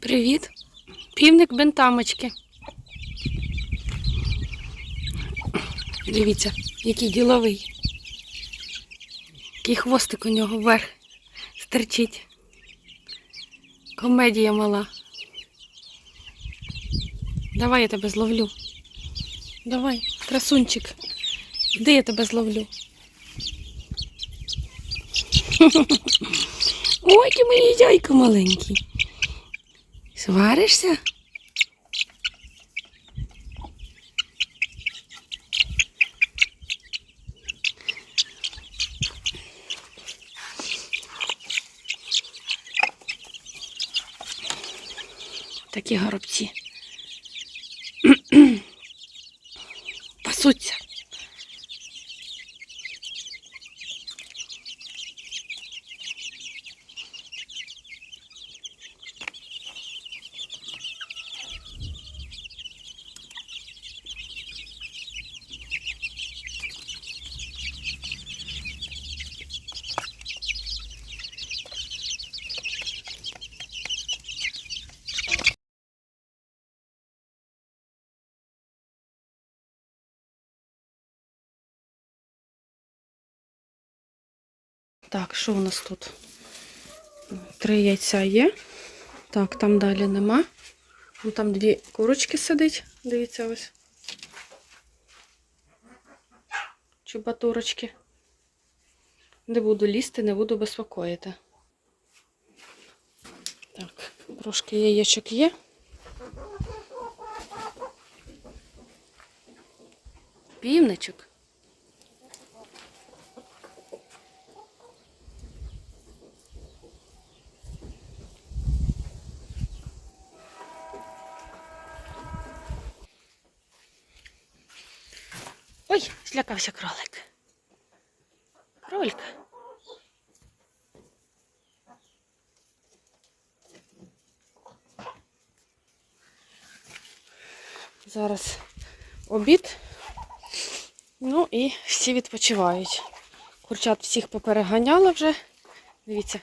Привіт. Півник бентамочки. Дивіться, який діловий. Який хвостик у нього вверх стерчить. Комедія мала. Давай я тебе зловлю. Давай, красунчик. Де я тебе зловлю? Ой, ти моє яйко маленький. Сваришся? Такі горобці. Пасуться. Так, що у нас тут? Три яйця є. Так, там далі нема. Ну, там дві курочки сидить. Дивіться ось. Чубатурочки. Не буду лізти, не буду безпокоїти. Так, трошки яєчок є. Півничок. Ой, злякався кролик. Кролька. Зараз обід. Ну і всі відпочивають. Курчат всіх попереганяла вже. Дивіться,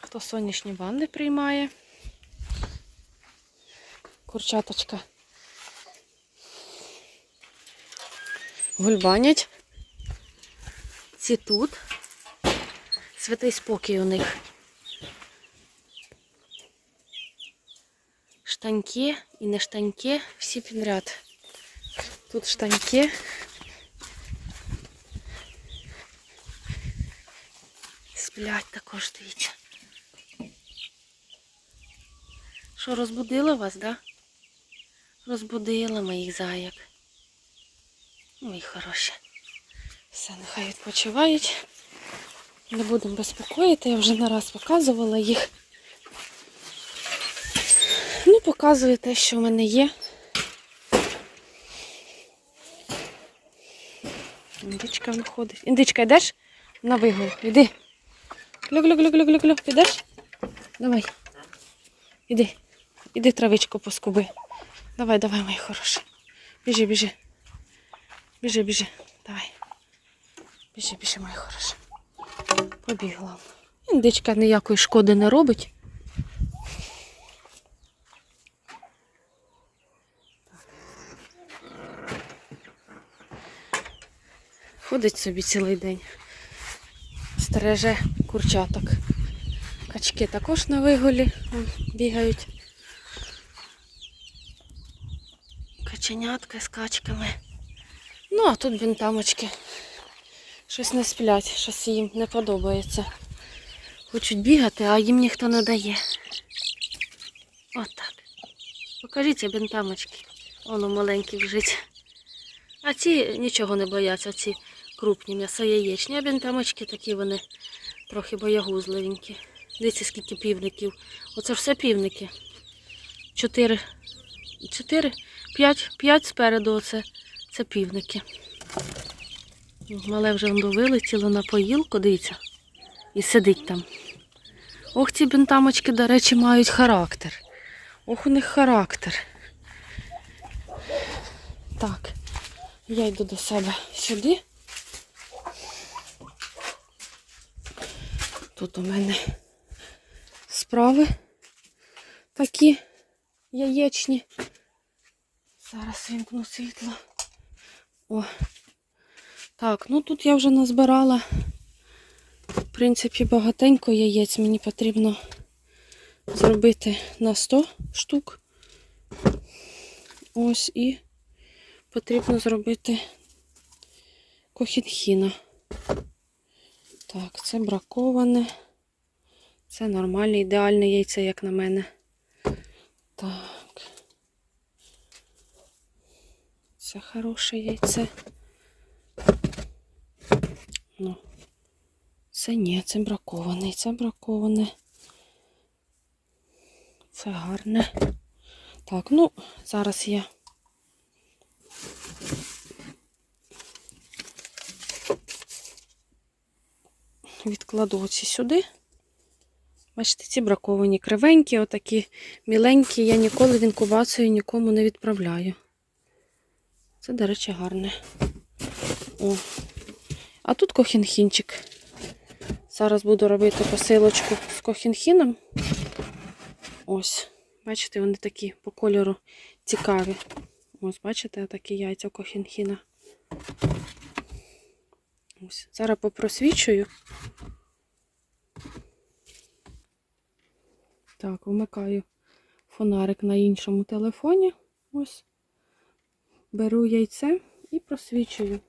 хто сонячні банди приймає. Курчаточка. Гульбанять. Ці тут. Святий спокій у них. Штаньки і не штаньки, всі підряд. Тут штаньки. Сплять також, дивіться. Що, розбудила вас, да? Розбудила моїх заяк. Ой, хороші. Все, нехай відпочивають. Не будемо безпокоїти, я вже не раз показувала їх. Ну, показую те, що в мене є. Індичка виходить. Індичка, йдеш? На вигул. Іди. Глю-глю-глю-глю-глю-глю. Підеш? Давай. Іди. Іди травичку поскуби. Давай, давай, мої хороші. Біжи, біжи. Біжи, біжи. Давай. Біжи, біжи, моя хороша. Побігла. Індичка ніякої шкоди не робить. Ходить собі цілий день. Стереже курчаток. Качки також на виголі бігають. Каченятка з качками. Ну, а тут бінтамочки. Щось не сплять, щось їм не подобається. Хочуть бігати, а їм ніхто не дає. Отак. Покажіться бінтамочки. Воно маленький лежить. А ці нічого не бояться, ці крупні м'ясо яєчні, а бінтамочки такі вони трохи боягузливенькі. Дивіться, скільки півників. Оце все півники. Чотири. Чотири? П'ять, п'ять спереду оце. Це півники. Мале вже воно вилетіло на поїлку, дивіться. І сидить там. Ох, ці бентамочки, до речі, мають характер. Ох, у них характер. Так, я йду до себе сюди. Тут у мене справи такі яєчні. Зараз вімкну світло. О. Так, ну тут я вже назбирала. В принципі, багатенько яєць. Мені потрібно зробити на 100 штук. Ось і потрібно зробити кохінхіна. Так, це браковане. Це нормальне, ідеальне яйце, як на мене. Так. Це хороше яйце. Ну, це ні, це браковане, це браковане. Це гарне. Так, ну, зараз я відкладу оці сюди. Бачите, ці браковані кривенькі, отакі міленькі. Я ніколи в інкубацію нікому не відправляю. Це, до речі, гарне. О. А тут кохінхінчик. Зараз буду робити посилочку з кохінхіном. Ось. Бачите, вони такі по кольору цікаві. Ось, бачите, такі яйця кохінхіна. Ось. Зараз попросвічую. Так, вмикаю фонарик на іншому телефоні. Ось. Беру яйце і просвічую.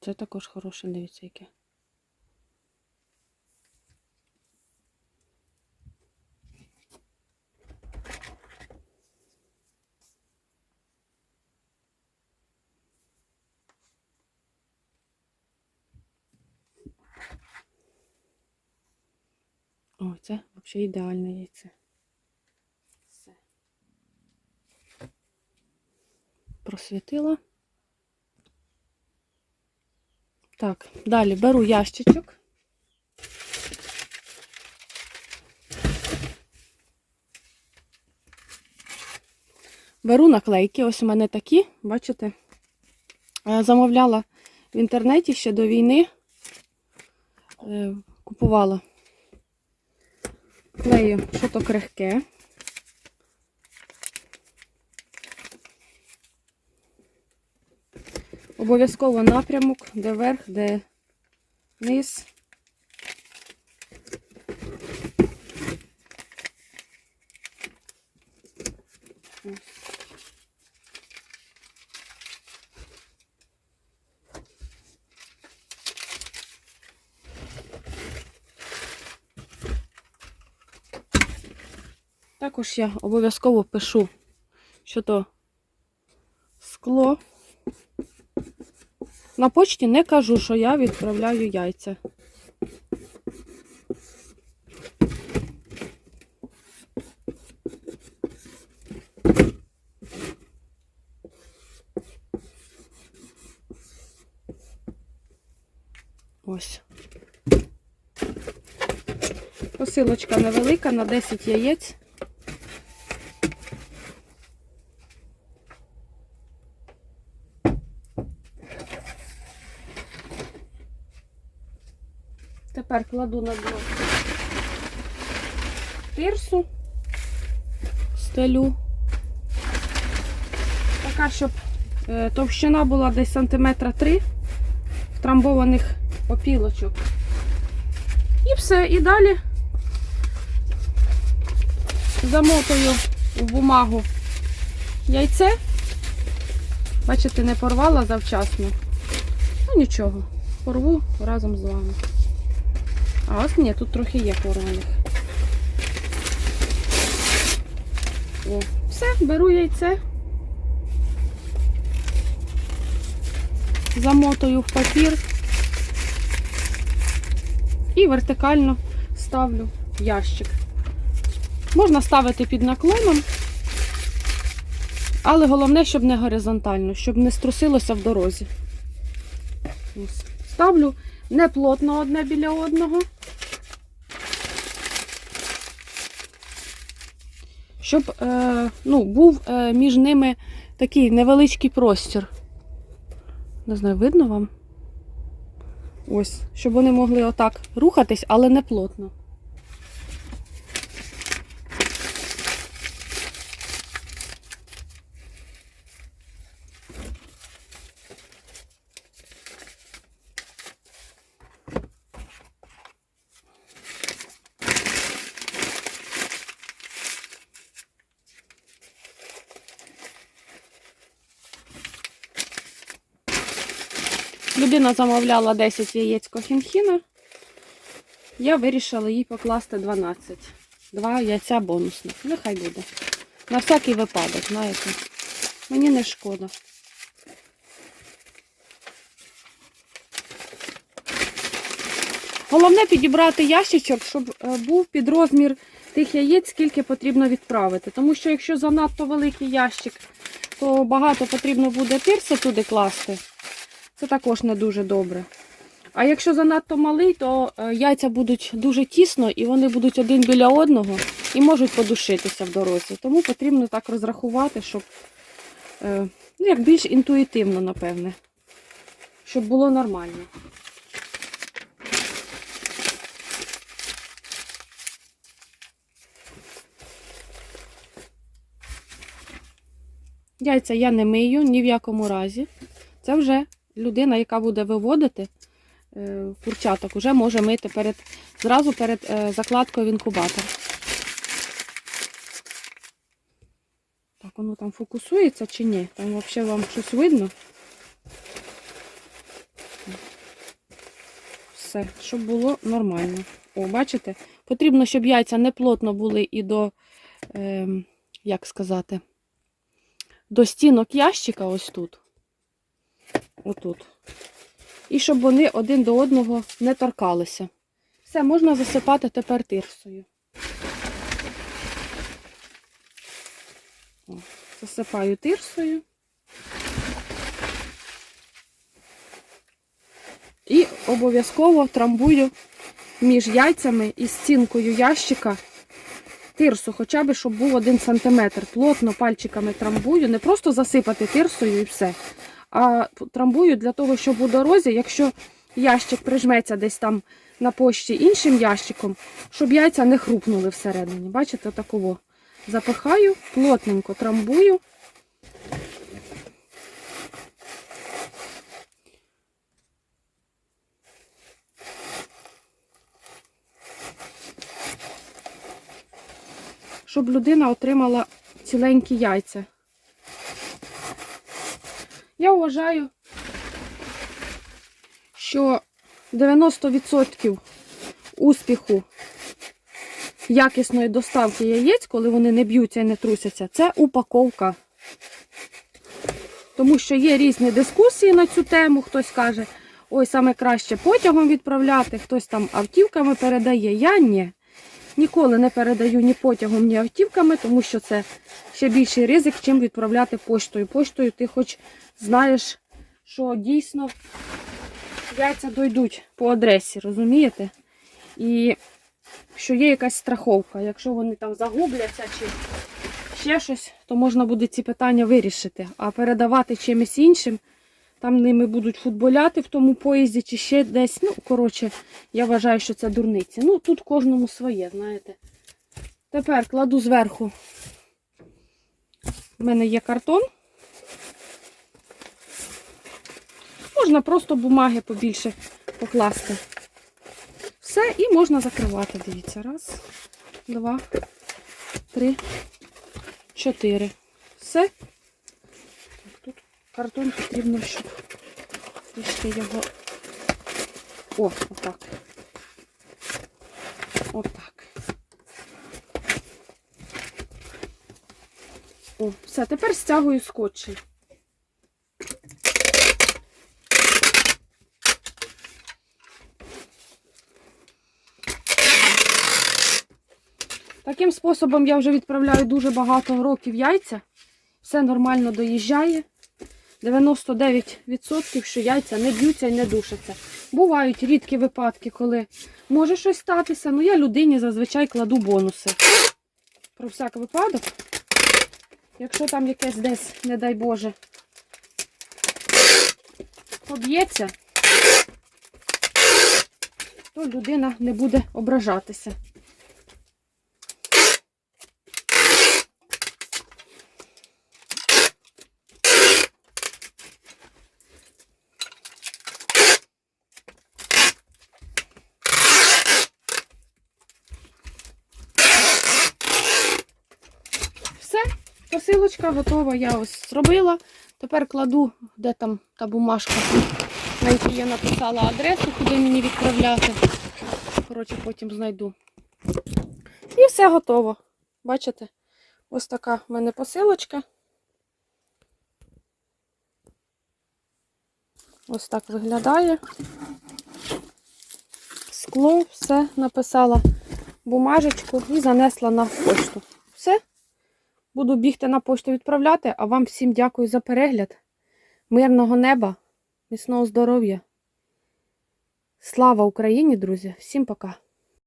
Це також хороше, дивіться, яке. О, це взагалі ідеальне яйце. Все. Просвітила. Так, далі беру ящичок. Беру наклейки, ось у мене такі, бачите? Е, Замовляла в інтернеті ще до війни. Е, Купувала. Клею, що то крихке. Обов'язково напрямок, де верх, де низ. Ось. Також я обов'язково пишу, що то скло. На почті не кажу, що я відправляю яйця. Ось. Посилочка невелика на 10 яєць. Тепер кладу на дно тирсу, стелю. Така, щоб е, товщина була десь сантиметра 3 втрамбованих опілочок. І все. І далі замотую в бумагу яйце. Бачите, не порвала завчасно. Ну нічого, порву разом з вами. А ось ні, тут трохи є порваних. О, все, беру яйце. Замотую в папір і вертикально ставлю ящик. Можна ставити під наклоном, але головне, щоб не горизонтально, щоб не струсилося в дорозі. Ставлю не плотно одне біля одного. Щоб е, ну, був е, між ними такий невеличкий простір. Не знаю, видно вам? Ось, щоб вони могли отак рухатись, але не плотно. Людина замовляла 10 яєць кохінхіна. Я вирішила їй покласти 12. Два яйця бонусних. Нехай буде. На всякий випадок, знаєте. Мені не шкода. Головне підібрати ящичок, щоб е, був під розмір тих яєць, скільки потрібно відправити. Тому що якщо занадто великий ящик, то багато потрібно буде тирси туди класти. Це також не дуже добре. А якщо занадто малий, то е, яйця будуть дуже тісно і вони будуть один біля одного і можуть подушитися в дорозі. Тому потрібно так розрахувати, щоб е, ну, як більш інтуїтивно, напевне, щоб було нормально. Яйця я не мию ні в якому разі. Це вже людина, яка буде виводити е, курчаток, вже може мити перед, зразу перед е, закладкою в інкубатор. Так, воно там фокусується чи ні? Там взагалі вам щось видно? Все, щоб було нормально. О, бачите? Потрібно, щоб яйця не плотно були і до, е, як сказати, до стінок ящика ось тут. Отут. І щоб вони один до одного не торкалися. Все, можна засипати тепер тирсою. О, засипаю тирсою. І обов'язково трамбую між яйцями і стінкою ящика тирсу, хоча б щоб був один сантиметр. Плотно пальчиками трамбую, не просто засипати тирсою і все. А трамбую для того, щоб у дорозі, якщо ящик прижметься десь там на пощі іншим ящиком, щоб яйця не хрупнули всередині. Бачите, такого. Запихаю, плотненько трамбую. Щоб людина отримала ціленькі яйця. Я вважаю, що 90% успіху якісної доставки яєць, коли вони не б'ються і не трусяться, це упаковка. Тому що є різні дискусії на цю тему. Хтось каже, ой, саме краще потягом відправляти, хтось там автівками передає. Я ні. Ніколи не передаю ні потягом, ні автівками, тому що це ще більший ризик, чим відправляти поштою. Поштою ти хоч знаєш, що дійсно яйця дойдуть по адресі, розумієте? І що є якась страховка. Якщо вони там загубляться чи ще щось, то можна буде ці питання вирішити. А передавати чимось іншим, там ними будуть футболяти в тому поїзді чи ще десь. Ну, коротше, я вважаю, що це дурниці. Ну, тут кожному своє, знаєте. Тепер кладу зверху. У мене є картон. Можна просто бумаги побільше покласти. Все, і можна закривати. Дивіться. Раз, два, три, чотири. Все. Картон потрібно, щоб трішки його. О, отак. Отак. О, все, тепер стягую скотчем. Таким способом я вже відправляю дуже багато років яйця. Все нормально доїжджає. 99% що яйця не б'ються і не душаться. Бувають рідкі випадки, коли може щось статися. Ну я людині зазвичай кладу бонуси. про всяк випадок. Якщо там якесь десь, не дай Боже, поб'ється, то людина не буде ображатися. Все, посилочка готова. Я ось зробила. Тепер кладу, де там та бумажка, на якій я написала адресу, куди мені відправляти. Коротше, потім знайду. І все готово. Бачите? Ось така в мене посилочка. Ось так виглядає. Скло, все написала бумажечку і занесла на пошту. Буду бігти на пошту відправляти, а вам всім дякую за перегляд. Мирного неба, міцного здоров'я. Слава Україні, друзі! Всім пока!